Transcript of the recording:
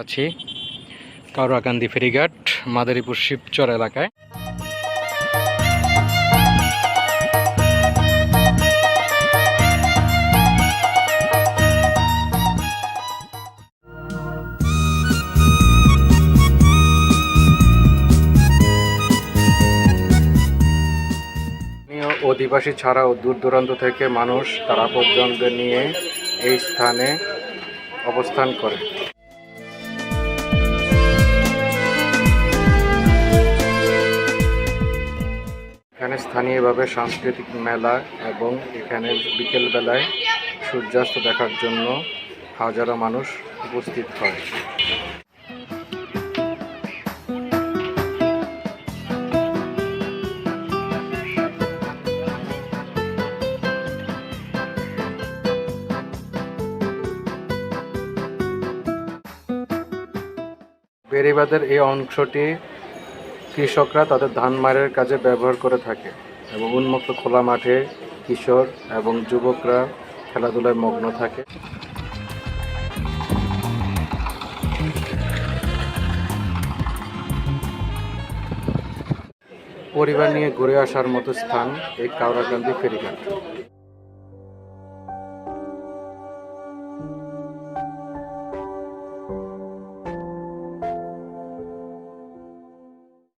আছি কাউরাকান্দি ফেরিঘাট, মাদারীপুর শিবচর এলাকায়। অধিবাসী ছাড়াও দূর দূরান্ত থেকে মানুষ তারা পর্যটকদের নিয়ে এই স্থানে অবস্থান করে। এখানে স্থানীয়ভাবে সাংস্কৃতিক মেলা এবং এখানে বিকেলবেলায় সূর্যাস্ত দেখার জন্য হাজারো মানুষ উপস্থিত হয়। বেড়িবাঁধের এই অংশটি কৃষকরা তাদের ধান মারের কাজে ব্যবহার করে থাকে এবং উন্মুক্ত খোলা মাঠে কিশোর এবং যুবকরা খেলাধুলায় মগ্ন থাকে। পরিবার নিয়ে ঘুরে আসার মতো স্থান এই কাউরাকান্দি ফেরিঘাট।